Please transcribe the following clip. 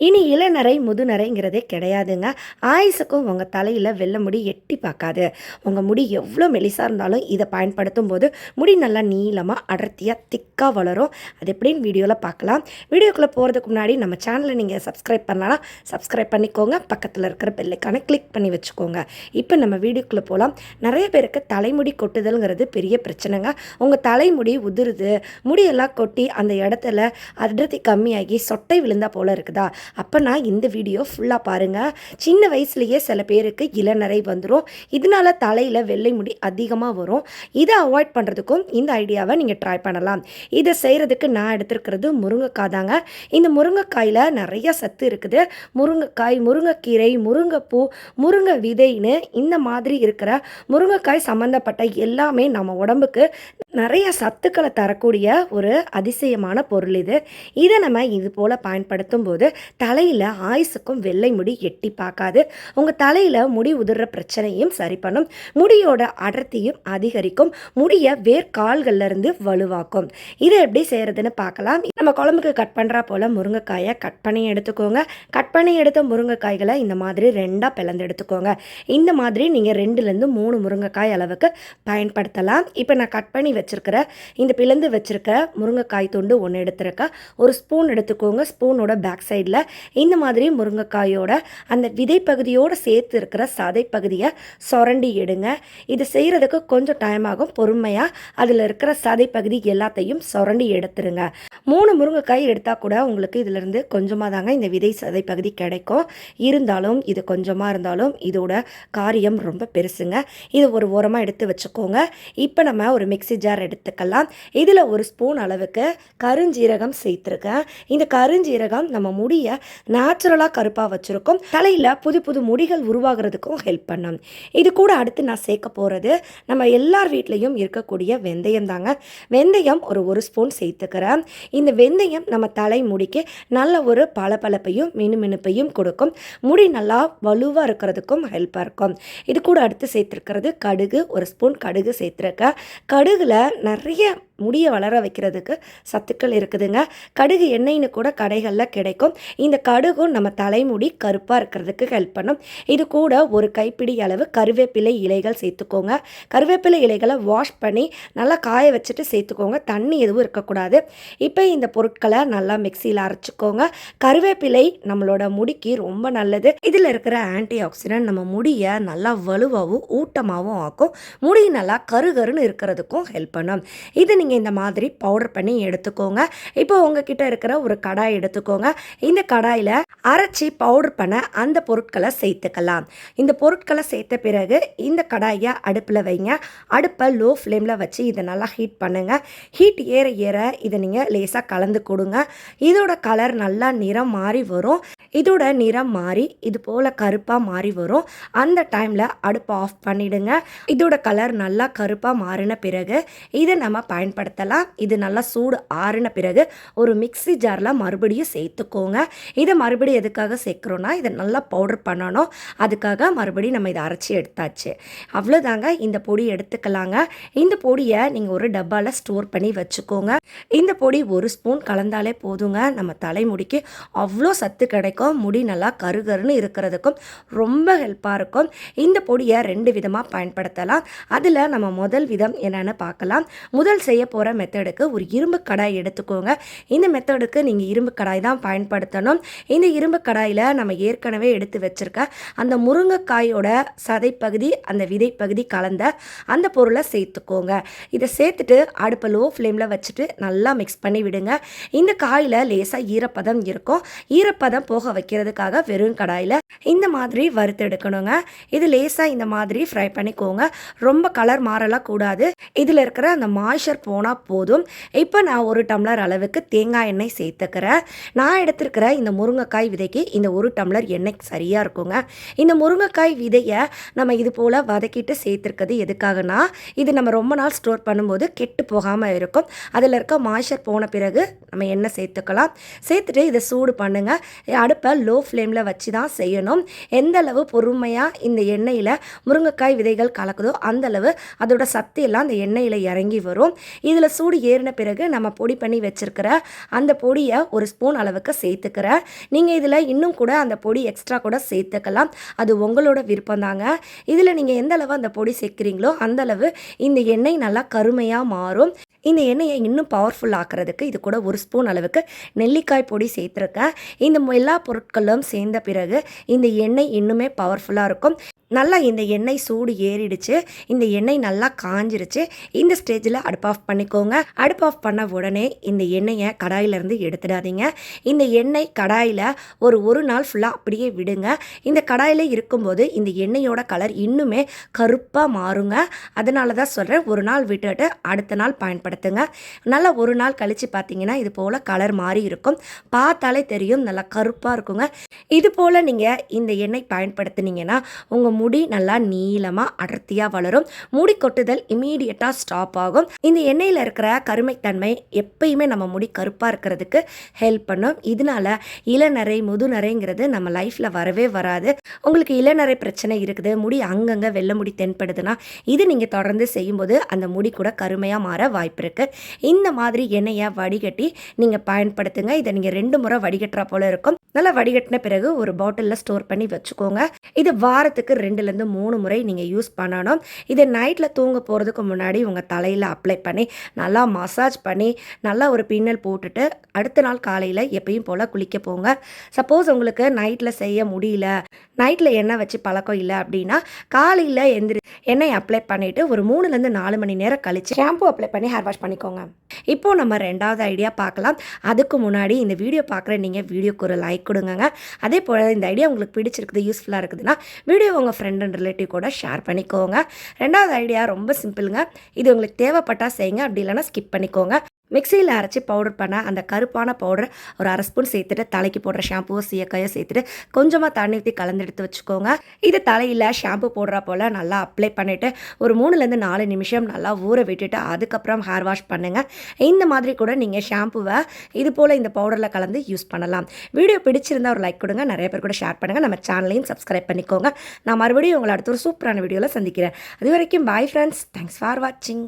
இனி இளநரை முதுநரைங்கிறதே கிடையாதுங்க. ஆயுசுக்கும் உங்கள் தலையில் வெள்ள முடி எட்டி பார்க்காது. உங்கள் முடி எவ்வளோ மெலிசாக இருந்தாலும் இதை பயன்படுத்தும் போது முடி நல்லா நீளமாக அடர்த்தியாக திக்காக வளரும். அது எப்படின்னு வீடியோவில் பார்க்கலாம். வீடியோக்குள்ளே போகிறதுக்கு முன்னாடி நம்ம சேனலை நீங்கள் சப்ஸ்கிரைப் பண்ணலாம் சப்ஸ்கிரைப் பண்ணிக்கோங்க. பக்கத்தில் இருக்கிற பெல்லைக்கான கிளிக் பண்ணி வச்சுக்கோங்க. இப்போ நம்ம வீடியோக்குள்ளே போகலாம் நிறைய பேருக்கு தலைமுடி கொட்டுதல்ங்கிறது பெரிய பிரச்சனைங்க. உங்கள் தலைமுடி உதிருது. முடியெல்லாம் கொட்டி அந்த இடத்துல அடர்த்தி கம்மியாகி சொட்டை விழுந்தா போல இருக்குதா? அப்போ நான் இந்த வீடியோ ஃபுல்லாக பாருங்கள் சின்ன வயசுலேயே சில பேருக்கு இளநரை வந்துடும் இதனால தலையில் வெள்ளை முடி அதிகமாக வரும். இதை அவாய்ட் பண்ணுறதுக்கும் இந்த ஐடியாவை நீங்கள் ட்ரை பண்ணலாம். இதை செய்கிறதுக்கு நான் எடுத்துருக்கிறது முருங்கைக்காய் தாங்க. இந்த முருங்கைக்காயில் நிறைய சத்து இருக்குது. முருங்கைக்காய் முருங்கைக்கீரை முருங்கைப்பூ முருங்கை விதைன்னு இந்த மாதிரி இருக்கிற முருங்கைக்காய் சம்மந்தப்பட்ட எல்லாமே நம்ம உடம்புக்கு நிறைய சத்துக்களை தரக்கூடிய ஒரு அதிசயமான பொருள் இது. இதை நம்ம இது போல் பயன்படுத்தும் போது தலையில் ஆயுசுக்கும் வெள்ளை முடி எட்டி பார்க்காது. உங்கள் தலையில் முடி உதிர்ற பிரச்சனையும் சரி பண்ணும். முடியோட அடர்த்தியும் அதிகரிக்கும். முடியை வேர்கால்கள்லேருந்து வலுவாக்கும். இதை எப்படி செய்கிறதுன்னு பார்க்கலாம். நம்ம குழம்புக்கு கட் பண்ணுறா போல் முருங்கைக்காயை கட் பண்ணி எடுத்துக்கோங்க. கட் பண்ணி எடுத்த முருங்கைக்காய்களை இந்த மாதிரி ரெண்டாக பிளந்து எடுத்துக்கோங்க. இந்த மாதிரி நீங்கள் ரெண்டுலேருந்து மூணு முருங்கைக்காய் அளவுக்கு பயன்படுத்தலாம். இப்போ நான் கட் பண்ணி வச்சுருக்கிற இந்த பிளந்து வச்சுருக்க முருங்கைக்காய் துண்டு ஒன்று எடுத்துருக்கேன். ஒரு ஸ்பூன் எடுத்துக்கோங்க. ஸ்பூனோட பேக் சைடில் இந்த மாதிரி முருங்கைக்காயோட அந்த விதை பகுதியோடு சேர்த்து இருக்கிற சதை பகுதியை சுரண்டி எடுங்க. இது செய்கிறதுக்கு கொஞ்சம் டைம் ஆகும். பொறுமையாக அதில் இருக்கிற சதை பகுதி எல்லாத்தையும் சுரண்டி எடுத்துருங்க. மூணு முருங்கைக்காய் எடுத்தால் கூட உங்களுக்கு இதிலிருந்து கொஞ்சமாக தாங்க இந்த விதை சதை பகுதி கிடைக்கும். இருந்தாலும் இது கொஞ்சமாக இருந்தாலும் இதோட காரியம் ரொம்ப பெருசுங்க. இது ஒரு ஓரமாக எடுத்து வச்சுக்கோங்க. இப்போ நம்ம ஒரு மிக்ஸி ஜார் எடுத்துக்கலாம். இதில் ஒரு ஸ்பூன் அளவுக்கு கருஞ்சீரகம் சேர்த்துருக்கேன். இந்த கருஞ்சீரகம் நம்ம முடியை நேச்சுரலாக கருப்பாக வச்சுருக்கோம். தலையில் புது புது முடிகள் உருவாகிறதுக்கும் ஹெல்ப் பண்ணும். இது கூட அடுத்து நான் சேர்க்க போகிறது நம்ம எல்லார் வீட்லேயும் இருக்கக்கூடிய வெந்தயம் தாங்க. வெந்தயம் ஒரு ஒரு ஸ்பூன் சேர்த்துக்கிறேன். இந்த வெந்தயம் நம்ம தலை முடிக்கு நல்ல ஒரு பளபளப்பையும் மினுமினுப்பையும் கொடுக்கும். முடி நல்லா வலுவாக இருக்கிறதுக்கும் ஹெல்ப்பாக இருக்கும். இது கூட அடுத்து சேர்த்துருக்கிறது கடுகு. ஒரு ஸ்பூன் கடுகு சேர்த்துருக்கேன். கடுகில் நிறைய முடியை வளர வைக்கிறதுக்கு சத்துக்கள் இருக்குதுங்க. கடுகு எண்ணெய்னு கூட கடைகளில் கிடைக்கும். இந்த கடுகும் நம்ம தலைமுடி கருப்பாக இருக்கிறதுக்கு ஹெல்ப் பண்ணும். இது கூட ஒரு கைப்பிடி அளவு கருவேப்பிலை இலைகள் சேர்த்துக்கோங்க. கருவேப்பிலை இலைகளை வாஷ் பண்ணி நல்லா காய வச்சுட்டு சேர்த்துக்கோங்க. தண்ணி எதுவும் இருக்கக்கூடாது. இப்போ இந்த பொருட்களை நல்லா மிக்சியில் அரைச்சிக்கோங்க. கருவேப்பிலை நம்மளோட முடிக்கு ரொம்ப நல்லது. இதில் இருக்கிற ஆன்டி ஆக்சிடென்ட் நம்ம முடியை நல்லா வலுவாகவும் ஊட்டமாகவும் ஆக்கும். முடி நல்லா கருகருன்னு இருக்கிறதுக்கும் ஹெல்ப் பண்ணும். இது நீங்கள் இந்த மாதிரி பவுடர் பண்ணி எடுத்துக்கோங்க. இப்போ உங்ககிட்ட இருக்கிற ஒரு கடாய் எடுத்துக்கோங்க. இந்த கடாயில் அரைச்சி பவுடர் பண்ண அந்த பொருட்களை சேர்த்துக்கலாம். இந்த பொருட்களை சேர்த்த பிறகு இந்த கடாயை அடுப்பில் வைங்க. அடுப்பை லோ ஃப்ளேமில் வச்சு இதை நல்லா ஹீட் பண்ணுங்கள் ஹீட் ஏற ஏற இதை நீங்கள் லேசாக கலந்து கொடுங்க. இதோட கலர் நல்லா நிறம் மாறி வரும். இதோட நிறம் மாறி இது போல் கருப்பாக மாறி வரும். அந்த டைமில் அடுப்பை ஆஃப் பண்ணிடுங்க. இதோட கலர் நல்லா கருப்பாக மாறின பிறகு இதை நம்ம பயன்படுத்தலாம். இது நல்லா சூடு ஆறின பிறகு ஒரு மிக்ஸி ஜாரில் மறுபடியும் சேர்த்துக்கோங்க. இதை மறுபடியும் எதுக்காக சேர்க்குறோன்னா இதை நல்லா பவுடர் பண்ணணும். அதுக்காக மறுபடியும் நம்ம இதை அரைச்சி எடுத்தாச்சு. அவ்வளோதாங்க. இந்த பொடி எடுத்துக்கலாங்க. இந்த பொடியை நீங்கள் ஒரு டப்பாவில் ஸ்டோர் பண்ணி வச்சுக்கோங்க. இந்த பொடி ஒரு ஸ்பூன் கலந்தாலே போதுங்க. நம்ம தலைமுடிக்கு அவ்வளோ சத்து கிடைக்கும். முடி நல்லா கருகருன்னு இருக்கிறதுக்கும் ரொம்ப ஹெல்ப்பாக இருக்கும். இந்த பொடியை ரெண்டு விதமாக பயன்படுத்தலாம். அதில் நம்ம முதல் விதம் என்னென்னு பார்க்கலாம். முதல் செய்ய போகிற மெத்தடுக்கு ஒரு இரும்பு கடாய் எடுத்துக்கோங்க. இந்த மெத்தடுக்கு நீங்கள் இரும்பு கடாய் தான் பயன்படுத்தணும். இந்த இரும்பு கடாயில் நம்ம ஏற்கனவே எடுத்து வச்சுருக்க அந்த முருங்கைக்காயோட சதைப்பகுதி அந்த விதைப்பகுதி கலந்த அந்த பொருளை சேர்த்துக்கோங்க. இதை சேர்த்துட்டு அடுப்பை லோ ஃப்ளேமில் வச்சுட்டு நல்லா மிக்ஸ் பண்ணி விடுங்க. இந்த காயில் லேசாக ஈரப்பதம் இருக்கும். ஈரப்பதம் போக வைக்கிறதுக்காக வெறும் கடாயில் இந்த மாதிரி வறுத்தெடுக்கணுங்க இது லேசாக இந்த மாதிரி ஃப்ரை பண்ணிக்கோங்க. ரொம்ப கலர் மாறலாம் கூடாது. இதில் இருக்கிற அந்த மாய்ஷர் போ போனால் போதும். இப்போ நான் ஒரு டம்ளர் அளவுக்கு தேங்காய் எண்ணெய் சேர்த்துக்கிறேன். நான் எடுத்துருக்கிற இந்த முருங்கைக்காய் விதைக்கு இந்த ஒரு டம்ளர் எண்ணெய் சரியாக இருக்குங்க. இந்த முருங்கைக்காய் விதையை நம்ம இது போல் வதக்கிட்டு சேர்த்துருக்கிறது எதுக்காகனா இது நம்ம ரொம்ப நாள் ஸ்டோர் பண்ணும்போது கெட்டு போகாமல் இருக்கும். அதில் இருக்க மாய்ச்சர் போன பிறகு நம்ம எண்ணெய் சேர்த்துக்கலாம். சேர்த்துட்டு இதை சூடு பண்ணுங்கள் அடுப்பை லோ ஃப்ளேமில் வச்சு தான் செய்யணும். எந்த அளவு பொறுமையாக இந்த எண்ணெயில் முருங்கைக்காய் விதைகள் கலக்குதோ அந்தளவு அதோட சத்து எல்லாம் அந்த எண்ணெயில் இறங்கி வரும். இதில் சூடு ஏறின பிறகு நம்ம பொடி பண்ணி வச்சுருக்கிற அந்த பொடியை ஒரு ஸ்பூன் அளவுக்கு சேர்த்துக்கிறேன் நீங்கள் இதில் இன்னும் கூட அந்த பொடி எக்ஸ்ட்ரா கூட சேர்த்துக்கலாம். அது உங்களோட விருப்பம் தாங்க. இதில் நீங்கள் எந்த அளவு அந்த பொடி சேர்க்குறீங்களோ அந்த அளவு இந்த எண்ணெய் நல்லா கருமையாக மாறும். இந்த எண்ணெயை இன்னும் பவர்ஃபுல் ஆக்கிறதுக்கு இது கூட ஒரு ஸ்பூன் அளவுக்கு நெல்லிக்காய் பொடி சேர்த்துருக்கேன் இந்த எல்லா பொருட்களும் சேர்ந்த பிறகு இந்த எண்ணெய் இன்னுமே பவர்ஃபுல்லாக இருக்கும். நல்லா இந்த எண்ணெய் சூடு ஏறிடுச்சு. இந்த எண்ணெய் நல்லா காஞ்சிருச்சு. இந்த ஸ்டேஜில் அடுப்பு ஆஃப் பண்ணிக்கோங்க. அடுப்பு ஆஃப் பண்ண உடனே இந்த எண்ணெயை கடாயிலேருந்து எடுத்துடாதீங்க. இந்த எண்ணெய் கடாயில் ஒரு ஒரு நாள் ஃபுல்லாக அப்படியே விடுங்க. இந்த கடாயில் இருக்கும்போது இந்த எண்ணெயோட கலர் இன்னுமே கருப்பாக மாறுங்க. அதனால தான் சொல்கிறேன் ஒரு நாள் விட்டுட்டு அடுத்த நாள் பயன்படுத்த பயன்படுத்துங்க. நல்லா ஒரு நாள் கழித்து பார்த்தீங்கன்னா இது போல் கலர் மாறி இருக்கும். பார்த்தாலே தெரியும் நல்லா கருப்பாக இருக்குங்க. இது போல் நீங்கள் இந்த எண்ணெய் பயன்படுத்துனீங்கன்னா உங்கள் முடி நல்லா நீளமாக அடர்த்தியாக வளரும். முடி கொட்டுதல் இமீடியட்டாக ஸ்டாப் ஆகும். இந்த எண்ணெயில் இருக்கிற கருமைத்தன்மை எப்பயுமே நம்ம முடி கருப்பாக இருக்கிறதுக்கு ஹெல்ப் பண்ணும். இதனால இளநரை முதுநரைங்கிறது நம்ம லைஃப்பில் வரவே வராது. உங்களுக்கு இளநரை பிரச்சனை இருக்குது முடி அங்கங்கே வெள்ளை முடி தென்படுதுன்னா இது நீங்கள் தொடர்ந்து செய்யும்போது அந்த முடி கூட கருமையாக மாற வாய்ப்பு இருக்குது இந்த மாதிரி எண்ணெயை வடிகட்டி நீங்கள் பயன்படுத்துங்க. இதை நீங்கள் ரெண்டு முறை வடிகட்டுறா போல இருக்கும். நல்லா வடிகட்டின பிறகு ஒரு பாட்டிலில் ஸ்டோர் பண்ணி வச்சுக்கோங்க. இது வாரத்துக்கு ரெண்டுலேருந்து மூணு முறை நீங்கள் யூஸ் பண்ணணும். இதை நைட்டில் தூங்க போகிறதுக்கு முன்னாடி உங்கள் தலையில் அப்ளை பண்ணி நல்லா மசாஜ் பண்ணி நல்லா ஒரு பின்னல் போட்டுட்டு அடுத்த நாள் காலையில் எப்பயும் போல் குளிக்க போங்க. சப்போஸ் உங்களுக்கு நைட்டில் செய்ய முடியல நைட்டில் எண்ணெய் வச்சு பழக்கம் இல்லை அப்படின்னா காலையில் எந்திரி எண்ணெய் அப்ளை பண்ணிவிட்டு ஒரு மூணுலேருந்து நாலு மணி நேரம் கழிச்சு ஷாம்பு அப்ளை பண்ணி ஹேர் வாஷ் பண்ணிக்கோங்க. இப்போ நம்ம ரெண்டாவது ஐடியா பார்க்கலாம் அதுக்கு முன்னாடி இந்த வீடியோ பார்க்குற நீங்கள் வீடியோக்கு ஒரு லைக் கொடுங்கங்க. அதே போல் இந்த ஐடியா உங்களுக்கு பிடிச்சிருக்குது யூஸ்ஃபுல்லாக இருக்குதுன்னா வீடியோ உங்கள் ஃப்ரெண்ட் அண்ட் ரிலேட்டிவ் கூட ஷேர் பண்ணிக்கோங்க. ரெண்டாவது ஐடியா ரொம்ப சிம்பிளுங்க இது உங்களுக்கு தேவைப்பட்டால் செய்யுங்க. அப்படி இல்லைன்னா ஸ்கிப் பண்ணிக்கோங்க. மிக்சியில் அரைச்சி பவுடர் பண்ண அந்த கருப்பான பவுடர் ஒரு அரை ஸ்பூன் சேர்த்துட்டு தலைக்கு போடுற ஷாம்புவோ சீயக்காயோ சேர்த்துட்டு கொஞ்சமாக தண்ணி ஊற்றி கலந்து எடுத்து வச்சுக்கோங்க. இது தலையில் ஷாம்பு போடுற போல் நல்லா அப்ளை பண்ணிவிட்டு ஒரு மூணுலேருந்து நாலு நிமிஷம் நல்லா ஊற விட்டுட்டு அதுக்கப்புறம் ஹேர் வாஷ் பண்ணுங்கள் இந்த மாதிரி கூட நீங்கள் ஷாம்புவை இது போல் இந்த பவுடரில் கலந்து யூஸ் பண்ணலாம். வீடியோ பிடிச்சிருந்தா ஒரு லைக் கொடுங்க. நிறைய பேர் கூட ஷேர் பண்ணுங்கள் நம்ம சேனலையும் சப்ஸ்கிரைப் பண்ணிக்கோங்க. நான் மறுபடியும் உங்களை அடுத்த ஒரு சூப்பரான வீடியோவில் சந்திக்கிறேன். அது வரைக்கும் பாய் ஃப்ரெண்ட்ஸ் தேங்க்ஸ் ஃபார் வாட்சிங்